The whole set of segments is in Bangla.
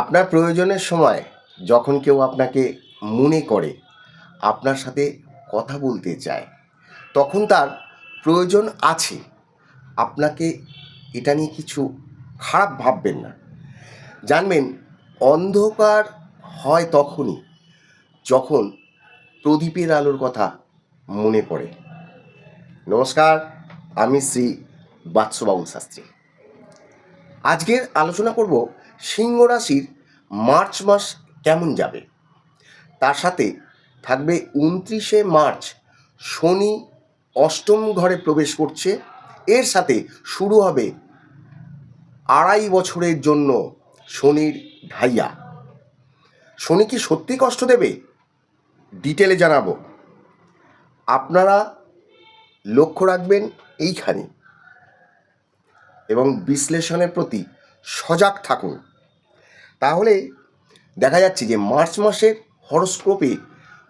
আপনার প্রয়োজনের সময় যখন কেউ আপনাকে মনে করে, আপনার সাথে কথা বলতে চায়, তখন তার প্রয়োজন আছে। আপনাকে এটা নিয়ে কিছু খারাপ ভাববেন না। জানবেন, অন্ধকার হয় তখনই যখন প্রদীপের আলোর কথা মনে পড়ে। নমস্কার, আমি শ্রী বাৎসবাবুল শাস্ত্রী। আজকের আলোচনা করব সিংহ রাশির মার্চ মাস কেমন যাবে? তার সাথে থাকবে উনত্রিশে মার্চ শনি অষ্টম ঘরে প্রবেশ করছে। এর সাথে শুরু হবে আড়াই বছরের জন্য শনির ঢাইয়া। শনি কি সত্যি কষ্ট দেবে? ডিটেলে জানাব। আপনারা লক্ষ্য রাখবেন এইখানে। এবং বিশ্লেষণের প্রতি সজাগ থাকুন। তাহলে দেখা যাচ্ছে যে মার্চ মাসের হরস্কোপে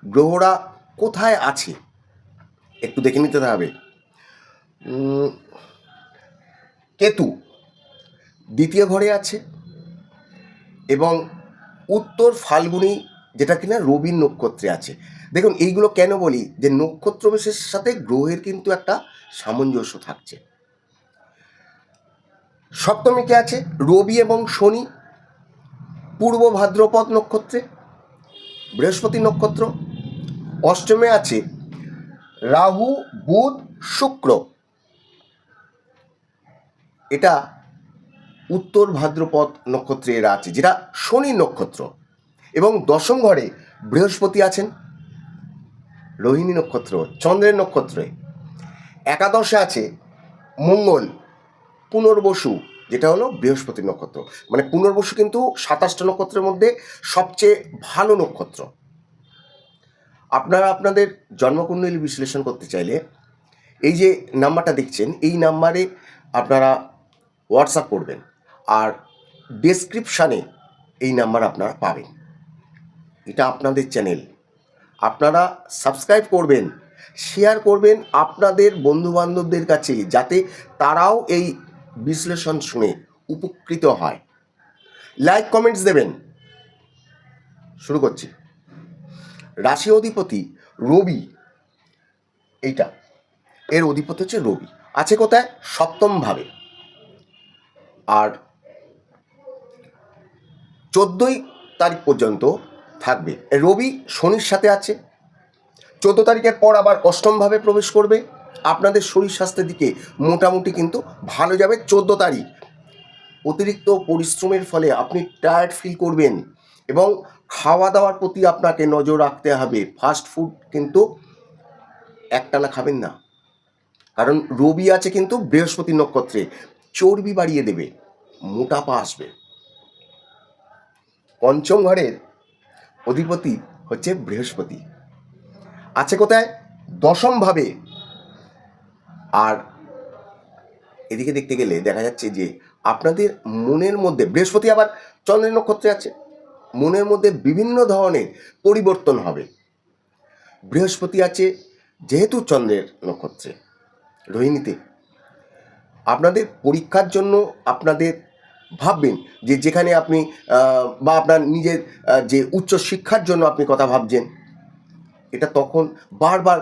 গ্রহরা কোথায় আছে? একটু দেখে নিতে হবে। কেতু দ্বিতীয় ঘরে আছে এবং উত্তর ফাল্গুনি যেটা কিনা রবির নক্ষত্রে আছে। দেখুন, এইগুলো কেন বলি? যে নক্ষত্র বিশেষের সাথে গ্রহের কিন্তু একটা সামঞ্জস্য থাকছে। সপ্তমীকে আছে? রবি এবং শনি, পূর্ব ভাদ্রপদ নক্ষত্রে, বৃহস্পতি নক্ষত্র, অষ্টমে আছে রাহু, বুধ, শুক্র। এটা উত্তর ভাদ্রপদ নক্ষত্রে এরা আছে, যেটা শনি নক্ষত্র। এবং দশম ঘরে বৃহস্পতি আছেন রোহিণী নক্ষত্র, চন্দ্রের নক্ষত্রে। একাদশে আছে মঙ্গল পুনর্বসু, যেটা হলো বৃহস্পতি নক্ষত্র। মানে পুনর্বসু কিন্তু সাতাশটা নক্ষত্রের মধ্যে সবচেয়ে ভালো নক্ষত্র। আপনারা আপনাদের জন্মকুণ্ডলী বিশ্লেষণ করতে চাইলে এই যে নাম্বারটা দেখছেন, এই নাম্বারে আপনারা হোয়াটসঅ্যাপ করবেন আর ডেসক্রিপশানে এই নাম্বার আপনারা পাবেন। এটা আপনাদের চ্যানেল আপনারা সাবস্ক্রাইব করবেন শেয়ার করবেন আপনাদের বন্ধুবান্ধবদের কাছে, যাতে তারাও এই বিশ্লেষণ শুনে উপকৃত হয়। লাইক কমেন্টস দেবেন। শুরু করছি। রাশি অধিপতি রবি, এইটা। এর অধিপতি হচ্ছে রবি। আছে কোথায়? সপ্তম ভাবে। আর চোদ্দোই তারিখ পর্যন্ত থাকবে। রবি শনির সাথে আছে। চোদ্দ তারিখের পর আবার অষ্টমভাবে প্রবেশ করবে। আপনাদের শরীর স্বাস্থ্যের দিকে মোটামুটি কিন্তু ভালো যাবে চোদ্দ তারিখ। অতিরিক্ত পরিশ্রমের ফলে আপনি টায়ার্ড ফিল করবেন এবং খাওয়া দাওয়ার প্রতি আপনাকে নজর রাখতে হবে। ফাস্ট ফুড কিন্তু একটানা খাবেন না। কারণ রবি আছে কিন্তু বৃহস্পতি নক্ষত্রে। চর্বি বাড়িয়ে দেবে, মোটাপা আসবে। পঞ্চম ঘরের অধিপতি হচ্ছে বৃহস্পতি। আছে কোথায়? দশম ভাবে আর এদিকে দেখতে গেলে দেখা যাচ্ছে যে আপনাদের মনের মধ্যে, বৃহস্পতি আবার চন্দ্রের নক্ষত্রে আছে, মনের মধ্যে বিভিন্ন ধরনের পরিবর্তন হবে। বৃহস্পতি আছে যেহেতু চন্দ্রের নক্ষত্রে, রোহিণীতে। আপনাদের পরীক্ষার জন্য আপনাদের ভাববেন যে যেখানে আপনি বা আপনার নিজের যে উচ্চ শিক্ষার জন্য আপনি কথা ভাবছেন এটা তখন বারবার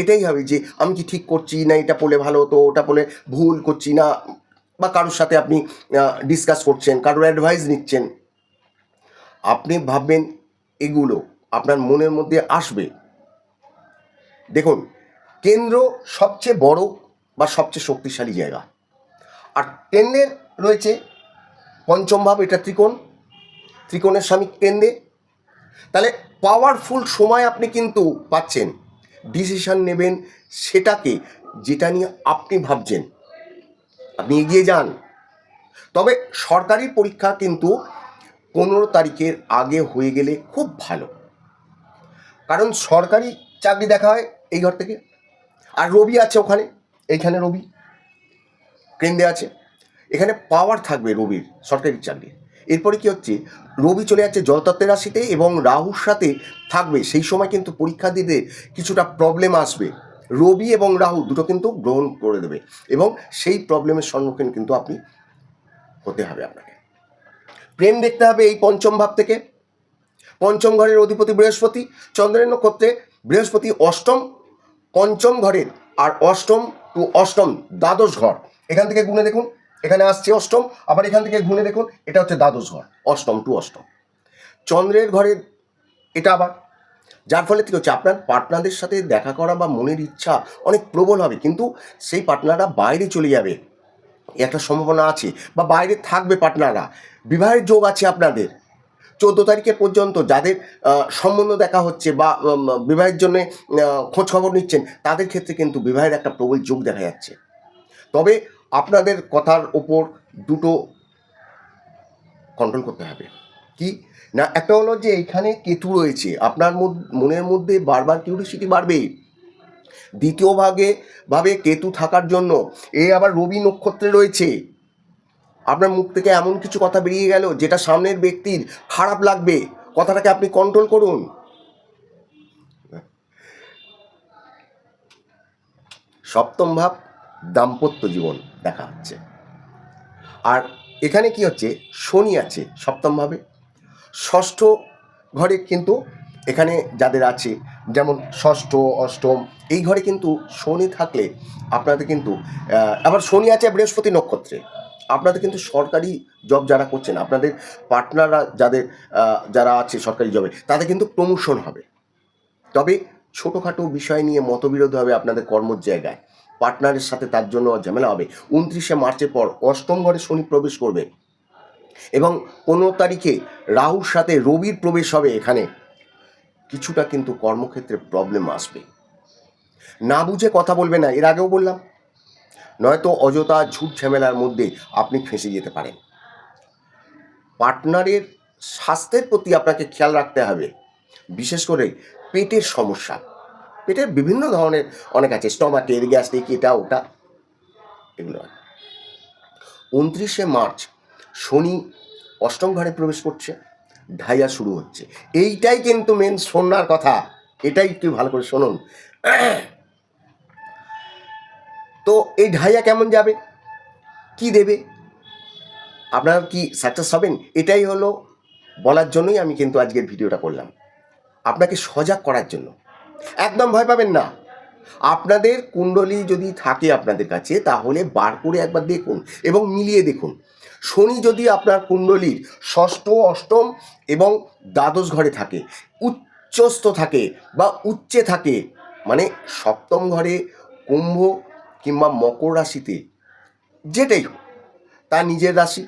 এটাই হবে যে আমি কি ঠিক করছি না, এটা পড়লে ভালো হতো, ওটা পড়লে ভুল করছি না, বা কারোর সাথে আপনি ডিসকাস করছেন, কারোর অ্যাডভাইস নিচ্ছেন। আপনি ভাববেন এগুলো আপনার মনের মধ্যে আসবে। দেখুন, কেন্দ্র সবচেয়ে বড় বা সবচেয়ে শক্তিশালী জায়গা। আর কেন্দ্রের রয়েছে পঞ্চম ভাব, এটা ত্রিকোণ। ত্রিকোণের স্বামী কেন্দ্রে তাহলে পাওয়ারফুল সময় আপনি কিন্তু পাচ্ছেন। ডিসিশান নেবেন সেটাকে, যেটা নিয়ে আপনি ভাবছেন। আপনি এগিয়ে যান। তবে সরকারি পরীক্ষা কিন্তু পনেরো তারিখের আগে হয়ে গেলে খুব ভালো। কারণ সরকারি চাকরি দেখা হয় এই ঘর থেকে। আর রবি আছে ওখানে, এইখানে রবি। কেন্দ্রে আছে। এখানে পাওয়ার থাকবে রবির, সরকারি চাকরি এরপরে কি হচ্ছে? রবি চলে যাচ্ছে জলতত্ত্বের রাশিতে এবং রাহুর সাথে থাকবে। সেই সময় কিন্তু পরীক্ষা দিতে কিছুটা প্রবলেম আসবে। রবি এবং রাহু দুটো কিন্তু গ্রহণ করে দেবে এবং সেই প্রবলেমের সম্মুখীন কিন্তু আপনি হতে হবে আপনাকে। প্রেম দেখতে হবে এই পঞ্চম ভাব থেকে। পঞ্চম ঘরের অধিপতি বৃহস্পতি, চন্দ্রের নক্ষত্রে বৃহস্পতি অষ্টম, পঞ্চম ঘরের আর অষ্টম টু অষ্টম দ্বাদশ ঘর। এখান থেকে গুণে দেখুন। এখানে আসছে অষ্টম, আবার এখান থেকে গুণে দেখুন, এটা হচ্ছে দ্বাদশ ঘর। অষ্টম টু অষ্টম। চন্দ্রের ঘরের এটা আবার, যার ফলে কী হচ্ছে, আপনার পার্টনারদের সাথে দেখা করা বা মনের ইচ্ছা অনেক প্রবল হবে, কিন্তু সেই পার্টনাররা বাইরে চলে যাবে। একটা সম্ভাবনা আছে, বা বাইরে থাকবে পার্টনাররা। বিবাহের যোগ আছে আপনাদের। চোদ্দ তারিখে পর্যন্ত যাদের সম্বন্ধ দেখা হচ্ছে বা বিবাহের জন্য খোঁজ খবর নিচ্ছেন, তাদের ক্ষেত্রে কিন্তু বিবাহের একটা প্রবল যোগ দেখা যাচ্ছে। তবে আপনাদের কথার ওপর দুটো কন্ট্রোল করতে হবে। কি? না, একটা হলো যে এখানে কেতু রয়েছে। আপনার মনের মধ্যে বারবার কিউরিসিটি বাড়বে। দ্বিতীয় ভাগে, ভাবে কেতু থাকার জন্য। এ আবার রবি নক্ষত্রে রয়েছে। আপনার মুখ থেকে এমন কিছু কথা বেরিয়ে গেল, যেটা সামনের ব্যক্তির খারাপ লাগবে। কথাটাকে আপনি কন্ট্রোল করুন। সপ্তম ভাব দাম্পত্য জীবন দেখা হচ্ছে। আর এখানে কি হচ্ছে? শনি আছে সপ্তমভাবে। ষষ্ঠ ঘরে কিন্তু এখানে যাদের আছে, যেমন ষষ্ঠ, অষ্টম, এই ঘরে কিন্তু শনি থাকলে আপনাদের কিন্তু আবার শনি আছে বৃহস্পতি নক্ষত্রে। আপনাদের কিন্তু সরকারি জব যারা করছেন, আপনাদের পার্টনাররা যাদের যারা আছে সরকারি জবে তাদের কিন্তু প্রমোশন হবে। তবে ছোটোখাটো বিষয় নিয়ে মতবিরোধ হবে আপনাদের কর্মর জায়গায়। পার্টনারের সাথে তার জন্য ঝামেলা হবে। উনত্রিশে মার্চের পর অষ্টম ঘরে শনি প্রবেশ করবে এবং পনেরো তারিখে রাহুর সাথে রবির প্রবেশ হবে এখানে। কিছুটা কিন্তু কর্মক্ষেত্রে প্রবলেম আসবে। না বুঝে কথা বলবে না, এর আগেও বললাম। নয়তো অযথা ঝুট ঝামেলার মধ্যে আপনি ফেঁসে যেতে পারেন। পার্টনারের স্বাস্থ্যের প্রতি আপনাকে খেয়াল রাখতে হবে। বিশেষ করে পেটের সমস্যা। পেটের বিভিন্ন ধরনের অনেক আছে। স্টমাকের গ্যাস্ট্রিক এটা, ওটা। এগুলো। উনত্রিশে মার্চ, শনি অষ্টম ঘরে প্রবেশ করছে, ঢাইয়া শুরু হচ্ছে। এইটাই কিন্তু মেন শোনার কথা। এটাই একটু ভালো করে শুনুন। তো এই ঢাইয়া কেমন যাবে? কি দেবে? আপনারা কি সাকসেস হবেন? এটাই হলো বলার জন্যই আমি কিন্তু আজকের ভিডিওটা করলাম। আপনাকে সজাগ করার জন্য একদম ভয় পাবেন না। আপনাদের কুণ্ডলী যদি থাকে আপনাদের কাছে, তাহলে বার করে একবার দেখুন এবং মিলিয়ে দেখুন। শনি যদি আপনার কুণ্ডলীর ষষ্ঠ, অষ্টম এবং দ্বাদশ ঘরে থাকে, উচ্চস্থ থাকে বা উচ্চে থাকে মানে সপ্তম ঘরে কুম্ভ কিংবা মকর রাশিতে, যেটাই হোক, তার নিজের রাশি,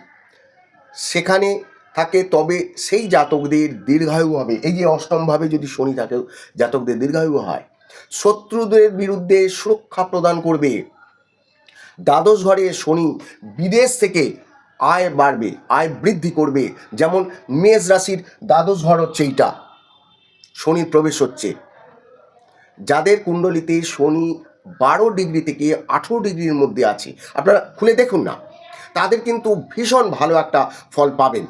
সেখানে থাকে, তবে সেই জাতকদের দীর্ঘায়ু হবে। এই যে অষ্টমভাবে যদি শনি থাকে, জাতকদের দীর্ঘায়ু হয়। শত্রুদের বিরুদ্ধে সুরক্ষা প্রদান করবে। দ্বাদশ ঘরে শনি বিদেশ থেকে আয় বাড়বে, আয় বৃদ্ধি করবে। যেমন মেষ রাশির দ্বাদশ ঘর হচ্ছে এইটা, শনির প্রবেশ হচ্ছে। যাদের কুণ্ডলিতে শনি বারো ডিগ্রি থেকে আঠেরো ডিগ্রির মধ্যে আছে, আপনারা খুলে দেখুন না, তাদের কিন্তু ভীষণ ভালো একটা ফল পাবেন।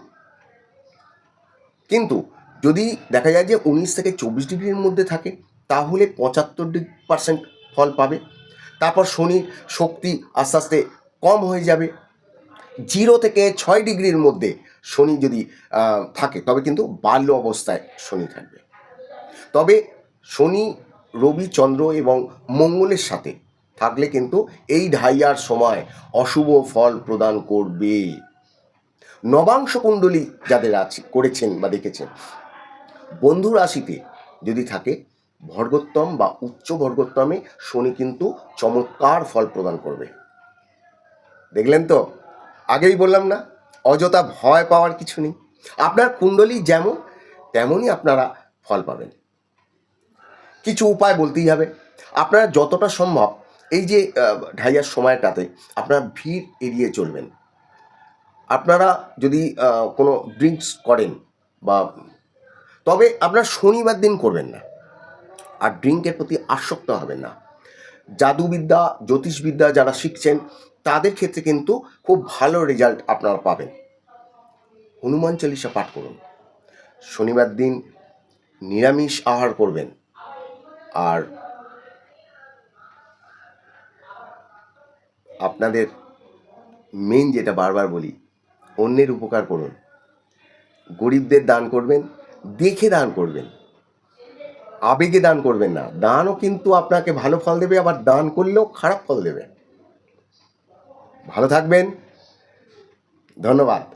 কিন্তু যদি দেখা যায় যে উনিশ থেকে চব্বিশ ডিগ্রির মধ্যে থাকে, তাহলে পঁচাত্তর পার্সেন্ট ফল পাবে। তারপর শনির শক্তি আস্তে আস্তে কম হয়ে যাবে। জিরো থেকে ছয় ডিগ্রির মধ্যে শনি যদি থাকে, তবে কিন্তু বাল্য অবস্থায় শনি থাকবে। তবে শনি, রবি, চন্দ্র এবং মঙ্গলের সাথে থাকলে কিন্তু এই ঢাইয়ার সময় অশুভ ফল প্রদান করবে। নবাংশ কুণ্ডলী যাদের আছে, করেছেন বা দেখেছেন, বন্ধু রাশিতে যদি থাকে, ভর্গোত্তম বা উচ্চ ভর্গোত্তমে শনি কিন্তু চমৎকার ফল প্রদান করবে। দেখলেন তো? আগেই বললাম না, অযথা ভয় পাওয়ার কিছু নেই। আপনার কুণ্ডলী যেমন, তেমনই আপনারা ফল পাবেন। কিছু উপায় বলতেই হবে। আপনারা যতটা সম্ভব, এই যে ঢাইয়ার সময়টাতে আপনারা ভিড় এড়িয়ে চলবেন। আপনারা যদি কোনো ড্রিঙ্কস করেন বা, তবে আপনার শনিবার দিন করবেন না। আর ড্রিঙ্কের প্রতি আসক্ত হবেন না। জাদুবিদ্যা, জ্যোতিষবিদ্যা যারা শিখছেন, তাদের ক্ষেত্রে কিন্তু খুব ভালো রেজাল্ট আপনারা পাবেন। হনুমান চল্লিশা পাঠ করুন। শনিবার দিন নিরামিষ আহার করবেন। আর আপনাদের মেন যেটা বারবার বলি অন্যের উপকার করুন। গরিবদের দান করবেন, দেখে দান করবেন। আবেগে দান করবেন না। দানও কিন্তু আপনাকে ভালো ফল দেবে, আবার দান করলেও খারাপ ফল দেবে। ভালো থাকবেন। ধন্যবাদ।